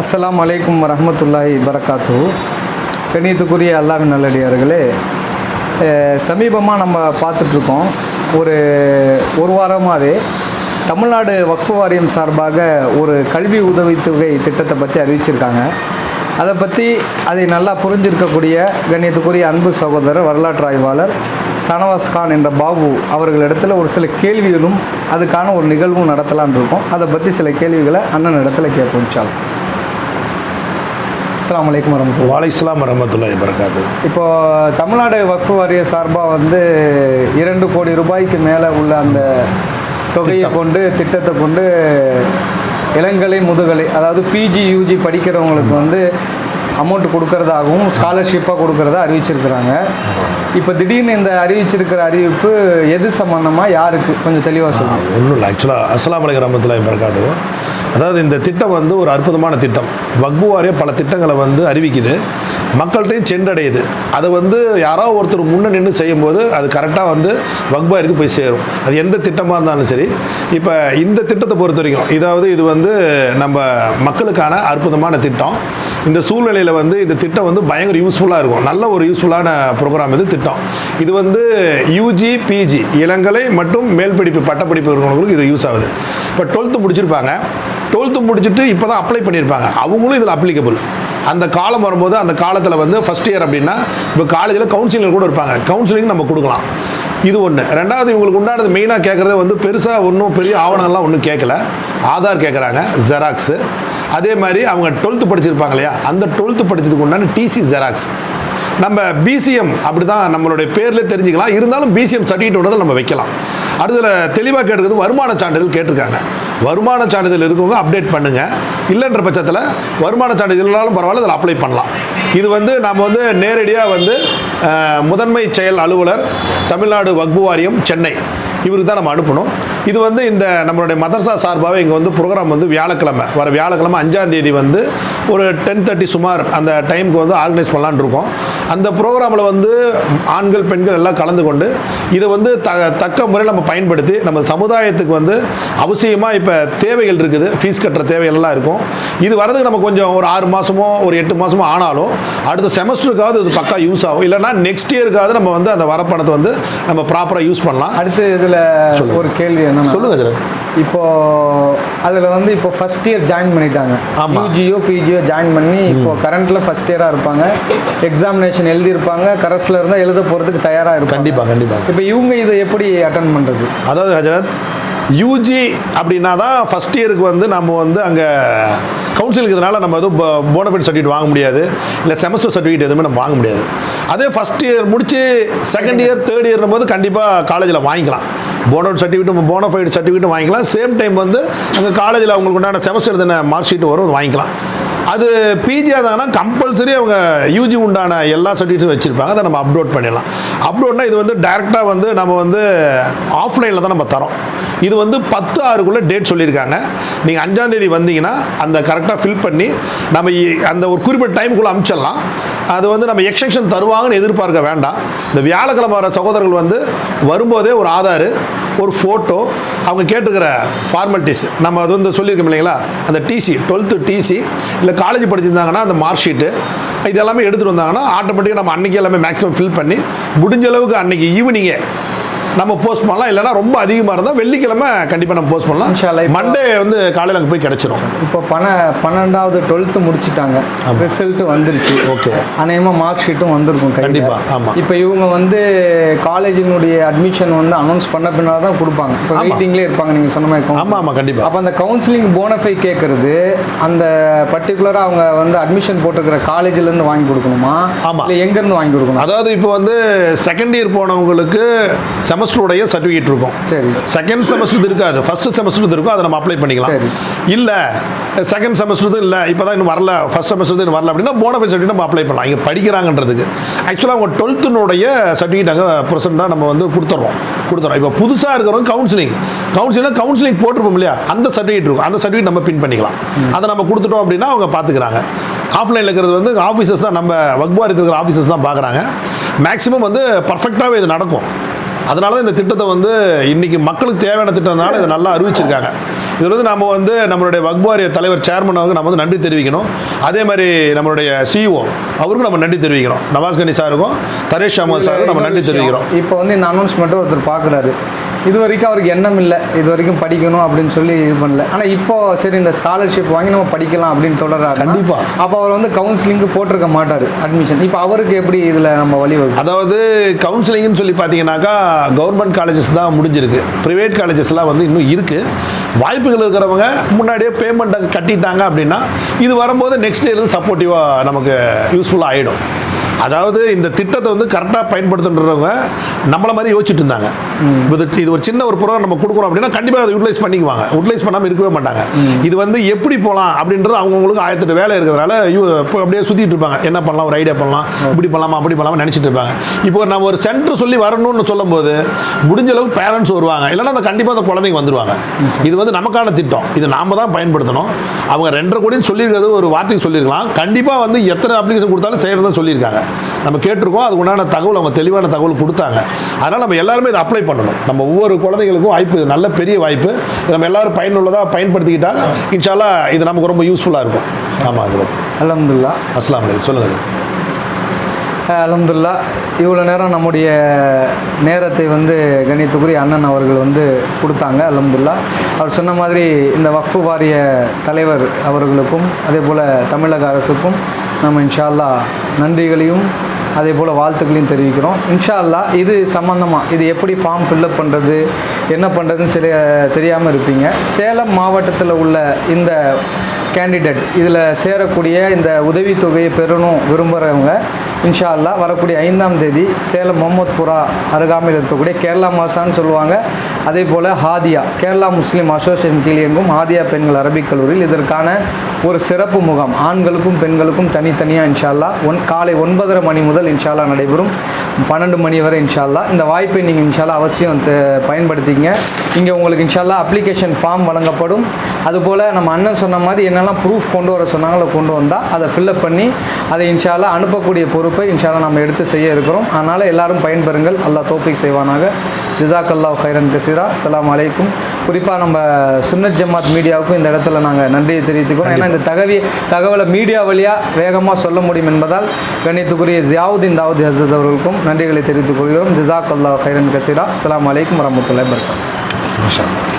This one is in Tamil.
அஸ்லாம் அலைக்கும் வரமத்துல்லாஹி வரகாத்து கணியத்துக்குரிய அல்லாஹ் நல்லடியார்களே சமீபமாக நம்ம பார்த்துட்ருக்கோம். ஒரு ஒரு வாரமாகவே தமிழ்நாடு வக்ஃபு வாரியம் சார்பாக ஒரு கல்வி உதவித்தொகை திட்டத்தை பற்றி அறிவிச்சிருக்காங்க. அதை பற்றி அதை நல்லா புரிஞ்சிருக்கக்கூடிய கண்ணியத்துக்குரிய அன்பு சகோதரர் வரலாற்று ஆய்வாளர் சனவாஸ் கான் என்ற பாபு அவர்களிடத்தில் ஒரு சில கேள்விகளும் அதுக்கான ஒரு நிகழ்வும் நடத்தலான் இருக்கோம் அதை பற்றி சில கேள்விகளை அண்ணன் இடத்துல கேட்போம் சால் அஸ்ஸலாமு அலைக்கும் வரமத்துல்லா. வாலைஸ்லாம் வரமத்துல்லாஹி வரகாத்து இப்போ தமிழ்நாடு வக்ஃபு வாரிய சார்பாக வந்து இரண்டு கோடி ரூபாய்க்கு மேலே உள்ள அந்த தொகையை கொண்டு திட்டத்தை கொண்டு இளங்கலை முதுகலை அதாவது பிஜி யூஜி படிக்கிறவங்களுக்கு வந்து அமௌண்ட் கொடுக்கறதாகவும் ஸ்காலர்ஷிப்பாக கொடுக்கறதா அறிவிச்சிருக்கிறாங்க. இப்போ திடீர்னு இந்த அறிவிச்சிருக்கிற அறிவிப்பு எது சம்மந்தமாக யாருக்கு? கொஞ்சம் தெளிவாக சொல்லுங்கள் ஒன்றும் இல்லை. ஆக்சுவலாக அஸ்லாம் வலைக்கம் ரஹமத்துல்லாஹி வரகாத்து அதாவது இந்த திட்டம் வந்து ஒரு அற்புதமான திட்டம். வக்பு வாரிய பல திட்டங்களை வந்து அறிவிக்குது. மக்கள்கிட்டையும் சென்றடையுது. அதை வந்து யாரோ ஒருத்தர் முன்ன நின்று செய்யும்போது அது கரெக்டாக வந்து வக்பாரிக்கு போய் சேரும். அது எந்த திட்டமாக இருந்தாலும் சரி. இப்போ இந்த திட்டத்தை பொறுத்த வரைக்கும் இதாவது இது வந்து நம்ம மக்களுக்கான அற்புதமான திட்டம். இந்த சூழ்நிலையில் வந்து இந்த திட்டம் வந்து பயங்கர யூஸ்ஃபுல்லாக இருக்கும். நல்ல ஒரு யூஸ்ஃபுல்லான ப்ரோக்ராம் இது திட்டம். இது வந்து யூஜி பிஜி இளங்கலை மற்றும் மேல் படிப்பு பட்டப்படிப்பு இருக்கிறவங்களுக்கு இது யூஸ் ஆகுது. இப்போ டுவெல்த்து முடிச்சிருப்பாங்க. டுவெல்த்து முடிச்சுட்டு இப்போ தான் அப்ளை பண்ணியிருப்பாங்க. அவங்களும் இதில் அப்ளிகபிள் அந்த காலம் வரும்போது அந்த காலத்தில் வந்து ஃபஸ்ட் இயர் அப்படின்னா இப்போ காலேஜில் கவுன்சிலிங் கூட இருப்பாங்க. கவுன்சிலிங் நம்ம கொடுக்கலாம். இது ஒன்று ரெண்டாவது இவங்களுக்கு உண்டானது மெயினாக கேட்குறது வந்து பெருசாக ஒன்றும் பெரிய ஆவணங்கள்லாம் ஒன்றும் கேட்கல ஆதார் கேட்குறாங்க ஜெராக்ஸு அதே மாதிரி அவங்க டுவெல்த்து படிச்சிருப்பாங்க இல்லையா? அந்த டுவெல்த்து படித்ததுக்கு உண்டான டிசி ஜெராக்ஸ் நம்ம பிசிஎம் அப்படி தான் நம்மளுடைய பேரில் தெரிஞ்சுக்கலாம். இருந்தாலும் பிசிஎம் சர்டிஃபிகேட் ஒன்று நம்ம வைக்கலாம். அடுத்ததில் தெளிவாக கேட்டுக்கிறது வருமான சான்றிதழ் கேட்டிருக்காங்க. வருமான சான்றிதழ் இருக்கவங்க அப்டேட் பண்ணுங்கள் இல்லைன்ற பட்சத்தில் வருமான சான்றிதழ் இல்லைனாலும் பரவாயில்ல இதில் அப்ளை பண்ணலாம். இது வந்து நம்ம வந்து நேரடியாக வந்து முதன்மை செயல் அலுவலர் தமிழ்நாடு வக்பு வாரியம் சென்னை. இவருக்கு தான் நம்ம அனுப்பணும். இது வந்து இந்த நம்மளுடைய மதர்சா சார்பாகவே இங்கே வந்து ப்ரோக்ராம் வந்து வியாழக்கிழமை வர வியாழக்கிழமை அஞ்சாம் தேதி வந்து ஒரு டென் தேர்ட்டி சுமார் அந்த டைமுக்கு வந்து ஆர்கனைஸ் பண்ணலான்னு இருக்கோம். அந்த ப்ரோக்ராமில் வந்து ஆண்கள் பெண்கள் எல்லாம் கலந்து கொண்டு இதை வந்து த தக்க முறையில் நம்ம பயன்படுத்தி நம்ம சமுதாயத்துக்கு வந்து அவசியமாக இப்போ தேவைகள் இருக்குது. ஃபீஸ் கட்டுற தேவைகள் எல்லாம் இருக்கும். இது வரதுக்கு நம்ம கொஞ்சம் ஒரு ஆறு மாதமோ ஒரு எட்டு மாதமோ ஆனாலும் அடுத்த செமஸ்டருக்காவது இது பக்கா யூஸ் ஆகும். இல்லைன்னா நெக்ஸ்ட் இயருக்காவது நம்ம வந்து அந்த வரப்பணத்தை வந்து நம்ம ப்ராப்பராக யூஸ் பண்ணலாம். அடுத்து இதில் ஒரு கேள்வி என்னன்னா சொல்லுங்க ஜெரத் இப்போ அதில் வந்து இப்போ ஃபர்ஸ்ட் இயர் ஜாயின் பண்ணிட்டாங்க. யூஜியோ பிஜியோ ஜாயின் பண்ணி இப்போ கரண்ட்டில் ஃபர்ஸ்ட் இயராக இருப்பாங்க. எக்ஸாமினேஷன் எழுதியிருப்பாங்க. கரஸில் இருந்தால் எழுத போகிறதுக்கு தயாராக இருப்பாங்க. கண்டிப்பாக கண்டிப்பாக இப்போ இவங்க இதை எப்படி அட்டன் பண்ணுறது அதாவது ஹஜரத் யூஜி அப்படின்னா தான் ஃபஸ்ட் இயருக்கு வந்து நம்ம வந்து அங்கே கவுன்சிலுக்கு இதனால் நம்ம எதுவும் போனஃபைட் சர்டிஃபிகேட் வாங்க முடியாது. இல்லை செமஸ்டர் சர்டிஃபிகேட் எதுவுமே நம்ம வாங்க முடியாது. அதே ஃபஸ்ட் இயர் முடிச்சு செகண்ட் இயர் தேர்ட் இயர் போது கண்டிப்பாக காலேஜில் வாங்கிக்கலாம். போனஃபைட் சர்டிஃபிகேட்டும் போனஃபைட் சர்டிஃபிகேட்டும் வாங்கிக்கலாம். சேம் டைம் வந்து அங்கே காலேஜில் அவங்களுக்கு உண்டான செமஸ்டர் எழுதின மார்க் ஷீட் வரும் வாங்கிக்கலாம். அது பிஜி ஆதாங்கன்னா கம்பல்சரி அவங்க யூஜி உண்டான எல்லா சர்டிஃபிகேட்ஸும் வச்சுருப்பாங்க. அதை நம்ம அப்லோட் பண்ணிடலாம். அப்லோட்னா இது வந்து டைரெக்டாக வந்து நம்ம வந்து ஆஃப்லைனில் தான் நம்ம தரோம். இது வந்து பத்து ஆறுக்குள்ளே டேட் சொல்லியிருக்காங்க. நீங்கள் அஞ்சாந்தேதி வந்தீங்கன்னா அந்த கரெக்டாக ஃபில் பண்ணி நம்ம அந்த ஒரு குறிப்பிட்ட டைமுக்குள்ளே அமுச்சிடலாம். அது வந்து நம்ம எக்ஸ்டென்ஷன் தருவாங்கன்னு எதிர்பார்க்க வேண்டாம். இந்த வியாழக்கிழமை வர சகோதரர்கள் வந்து வரும்போதே ஒரு ஆதார். ஒரு ஃபோட்டோ அவங்க கேட்டுக்கிற ஃபார்மாலிட்டிஸ் நம்ம அது வந்து சொல்லியிருக்கோம் இல்லைங்களா? அந்த டிசி டுவெல்த்து டிசி இல்லை காலேஜ் படிச்சிருந்தாங்கன்னா அந்த மார்க் ஷீட்டு இது எல்லாமே எடுத்துகிட்டு வந்தாங்கன்னா ஆட்டோமேட்டிக்காக நம்ம அன்றைக்கி எல்லாமே மேக்ஸிமம் ஃபில் பண்ணி முடிஞ்ச அளவுக்கு அன்றைக்கி ஈவினிங்கே நம்ம போஸ்ட் பண்ணலாம். இல்லைன்னா ரொம்ப அதிகமாக இருந்தால் வெள்ளிக்கிழமை கண்டிப்பாக நம்ம போஸ்ட் பண்ணலாம். மண்டே வந்து காலையில் அங்கே போய் கிடச்சிரும். இப்போ பண பன்னெண்டாவது டுவெல்த்து முடிச்சிட்டாங்க. ரிசல்ட் வந்துருச்சு. ஓகே. அநேகமாக மார்க் ஷீட்டும் வந்திருக்கும் கையில. கண்டிப்பா, ஆமா. இப்போ இவங்க வந்து காலேஜினுடைய அட்மிஷன் வந்து அனௌன்ஸ் பண்ண பின்னால் தான் கொடுப்பாங்க. இப்போ. வெயிட்டிங்லேயே இருப்பாங்க நீங்கள் சொன்ன மாதிரி ஆமாம் ஆமாம் கண்டிப்பாக அப்போ அந்த கவுன்சிலிங் போனஃபை கேட்கறது அந்த பர்டிகுலராக அவங்க வந்து அட்மிஷன் போட்டிருக்கிற காலேஜ்லேருந்து வாங்கி கொடுக்கணுமா? ஆமா. இல்லை எங்கேருந்து வாங்கி கொடுக்கணும்? அதாவது இப்போ வந்து செகண்ட் இயர் போனவங்களுக்கு செமஸ்டருடைய சர்டிஃபிகேட் இருக்கும். சரி. செகண்ட் செமஸ்டர் இருக்காது. ஃபர்ஸ்ட் செமஸ்டர் இருக்கும். அதை நம்ம அப்ளை பண்ணிக்கலாம். இல்லை செகண்ட் செமஸ்டர் இல்லை. இப்போ தான் இன்னும் வரல. ஃபர்ஸ்ட் செமஸ்டர் இன்னும் வரல அப்படின்னா போனஃபைட் சர்டிஃபிகேட் நம்ம அப்ளை பண்ணலாம். இங்கே படிக்கிறாங்கன்றதுக்கு. ஆக்சுவலாக அவங்க டுவெல்த்துனுடைய சர்டிஃபிகேட் அங்கே ப்ரெசென்ட்டாக நம்ம வந்து கொடுத்துட்றோம் கொடுத்துறோம். இப்போ புதுசாக இருக்கிறவங்க கவுன்சிலிங் கவுன்சிலிங் கவுன்சிலிங் போட்டிருப்போம் இல்லையா? அந்த சர்டிஃபிகேட் இருக்கும். அந்த சர்டிஃபிகேட் நம்ம பின் பண்ணிக்கலாம். அதை நம்ம கொடுத்துட்டோம் அப்படின்னா அவங்க பார்த்துக்கிறாங்க ஆஃப்லைனில் இருக்கிறது வந்து ஆஃபீஸர்ஸ் தான் நம்ம வக்பாரத்தில் இருக்கிற ஆஃபீஸர்ஸ் தான் பார்க்குறாங்க மேக்ஸிமம் வந்து பர்ஃபெக்டாகவே இது நடக்கும். அதனால தான் இந்த திட்டத்தை வந்து இன்னைக்கு மக்களுக்கு தேவையான திட்டம்னால இதை நல்லா அறிவிச்சிருக்காங்க. இதில் வந்து நம்ம வந்து நம்மளுடைய வக்வாரிய தலைவர் சேர்மன் அவங்க நம்ம வந்து நன்றி தெரிவிக்கணும். அதே மாதிரி நம்மளுடைய சிஇஓ அவருக்கும் நம்ம நன்றி தெரிவிக்கிறோம் நவாஸ் கனி சாருக்கும் தரேஷ் அஹமத் சாருக்கும் நம்ம நன்றி தெரிவிக்கிறோம். இப்போ வந்து இந்த அனௌன்ஸ்மெண்ட்டை ஒருத்தர் பார்க்குறாரு இது வரைக்கும் அவருக்கு எண்ணம் இல்லை இது வரைக்கும் படிக்கணும் அப்படின்னு சொல்லி இது பண்ணல. ஆனால் இப்போ சரி இந்த ஸ்காலர்ஷிப் வாங்கி நம்ம படிக்கலாம் அப்படின்னு தொடர்றாரு கண்டிப்பா. அப்போ அவர் வந்து கவுன்சிலிங்க்கு போட்டிருக்க மாட்டார் அட்மிஷன் இப்போ அவருக்கு எப்படி இதில் நம்ம வழி வகுக்கும் அதாவது கவுன்சிலிங்னு சொல்லி பார்த்தீங்கன்னாக்கா கவர்மெண்ட் காலேஜஸ் தான் முடிஞ்சிருக்கு. ப்ரைவேட் காலேஜஸ்லாம் வந்து இன்னும் இருக்குது வாய்ப்புகள் இருக்கிறவங்க முன்னாடியே பேமெண்ட் கட்டிட்டாங்க அப்படின்னா இது வரும்போது நெக்ஸ்ட் இயர் சப்போர்ட்டிவாக நமக்கு யூஸ்ஃபுல்லாக ஆகிடும் அதாவது இந்த திட்டத்தை வந்து கரெக்டாக பயன்படுத்துன்றவங்க நம்மள மாதிரி யோசிச்சுட்டு இருந்தாங்க. இது- இது ஒரு சின்ன ஒரு ப்ரோக்ராம் நம்ம கொடுக்குறோம் அப்படின்னா கண்டிப்பாக அதை யூட்டிலைஸ் பண்ணிக்குவாங்க. யூட்டிலைஸ் பண்ணாமல் இருக்கவே மாட்டாங்க. இது வந்து எப்படி போகலாம் அப்படின்றது அவங்கவுங்களுக்கு ஆயிரத்தெட்டு வேலை இருக்கிறதுனால இப்போ அப்படியே சுற்றிட்டு இருப்பாங்க. என்ன பண்ணலாம்? ஒரு ஐடியா பண்ணலாம். இப்படி பண்ணலாமா? அப்படி பண்ணலாமா நினச்சிட்டு இருப்பாங்க. இப்போ நம்ம ஒரு சென்டர் சொல்லி வரணும்னு சொல்லும்போது முடிஞ்ச அளவுக்கு பேரண்ட்ஸ் வருவாங்க. இல்லைன்னா அந்த கண்டிப்பாக அந்த குழந்தைங்க வந்துருவாங்க. இது வந்து நமக்கான திட்டம். இது நாம தான் பயன்படுத்தணும். அவங்க ரெண்டரை கோடின்னு சொல்லியிருக்கிறது ஒரு வார்த்தைக்கு சொல்லியிருக்கலாம். கண்டிப்பாக வந்து எத்தனை அப்ளிகேஷன் கொடுத்தாலும் செய்கிறதா சொல்லியிருக்காங்க. நம்ம கேட்டிருக்கோம் அதுக்கு உண்டான தகவல் அவங்க தெளிவான தகவல் கொடுத்தாங்க. அதனால் நம்ம எல்லாருமே இதை அப்ளை பண்ணணும். நம்ம ஒவ்வொரு குழந்தைகளுக்கும் வாய்ப்பு இது நல்ல பெரிய வாய்ப்பு. இதை நம்ம எல்லாரும் பயனுள்ளதாக பயன்படுத்திக்கிட்டா இன்ஷால்லா இது நமக்கு ரொம்ப யூஸ்ஃபுல்லாக இருக்கும். ஆமாம் அது அலமதுல்லா அஸ்லாம் வலைக்கம் சொல்லுங்கள் அலமதுல்லா இவ்வளோ நேரம் நம்முடைய நேரத்தை வந்து கணித்துக்குரிய அண்ணன் அவர்கள் வந்து கொடுத்தாங்க அலமதுல்லா அவர் சொன்ன மாதிரி இந்த வக்ஃபு வாரிய தலைவர் அவர்களுக்கும் அதே போல் தமிழக அரசுக்கும் நம்ம இன்ஷால்லா நன்றிகளையும் அதே போல் வாழ்த்துக்களையும் தெரிவிக்கிறோம். இன்ஷா இது சம்மந்தமாக இது எப்படி ஃபார்ம் ஃபில்அப் பண்ணுறது என்ன பண்ணுறதுன்னு சரி தெரியாமல் இருப்பீங்க. சேலம் மாவட்டத்தில் உள்ள இந்த கேண்டிடேட் இதில் சேரக்கூடிய இந்த உதவித்தொகையை பெறணும் விரும்புகிறவங்க இன்ஷா அல்லா வரக்கூடிய ஐந்தாம் தேதி சேலம் முகமத்புரா அருகாமையில் இருக்கக்கூடிய கேரளா மாசான்னு சொல்லுவாங்க. அதே போல் ஹாதியா கேரளா முஸ்லீம் அசோசியேஷன் கீழ் இயங்கும் ஹாதியா பெண்கள் அரபிக் கல்லூரியில் இதற்கான ஒரு சிறப்பு முகாம். ஆண்களுக்கும் பெண்களுக்கும் தனித்தனியாக இன்ஷா ஒன் காலை ஒன்பதரை மணி முதல் இன்ஷா நடைபெறும். பன்னெண்டு மணி வரை இன்ஷா இந்த வாய்ப்பை நீங்கள் இன்ஷா அல்லாஹ் அவசியம் பயன்படுத்திங்க இங்கே உங்களுக்கு இன்ஷா அப்ளிகேஷன் ஃபார்ம் வழங்கப்படும். அதுபோல் நம்ம அண்ணன் சொன்ன மாதிரி என்னெல்லாம் ப்ரூஃப் கொண்டு வர சொன்னாங்களோ கொண்டு வந்தால் அதை ஃபில்லப் பண்ணி அதை இன்ஷா அனுப்பக்கூடிய அனுப்பக்கூடிய பொறுப்பை இன்ஷால்லா நம்ம எடுத்து செய்ய இருக்கிறோம். அதனால் எல்லாரும் பயன்பெறுங்கள். அல்லாஹ் தோஃபிக் செய்வானாக. ஜிசாக் அல்லாஹ் ஹைரன் கசீரா. அஸ்ஸலாமு அலைக்கும். குறிப்பாக நம்ம சுன்னத் ஜமாத் மீடியாவுக்கும் இந்த இடத்துல நாங்கள் நன்றியை தெரிவித்துக்கிறோம். ஏன்னா இந்த தகவி தகவலை மீடியா வழியாக வேகமாக சொல்ல முடியும் என்பதால் கணித்துக்குரிய ஜியாவுதீன் தாவூதி ஹசத் அவர்களுக்கும் நன்றிகளை தெரிவித்துக் கொள்கிறோம். ஜிசாக் அல்லாஹ் ஹைரன் கசீரா. அஸ்ஸலாமு அலைக்கும் வரமத்துல்லாஹி வபரகாத்துஹு.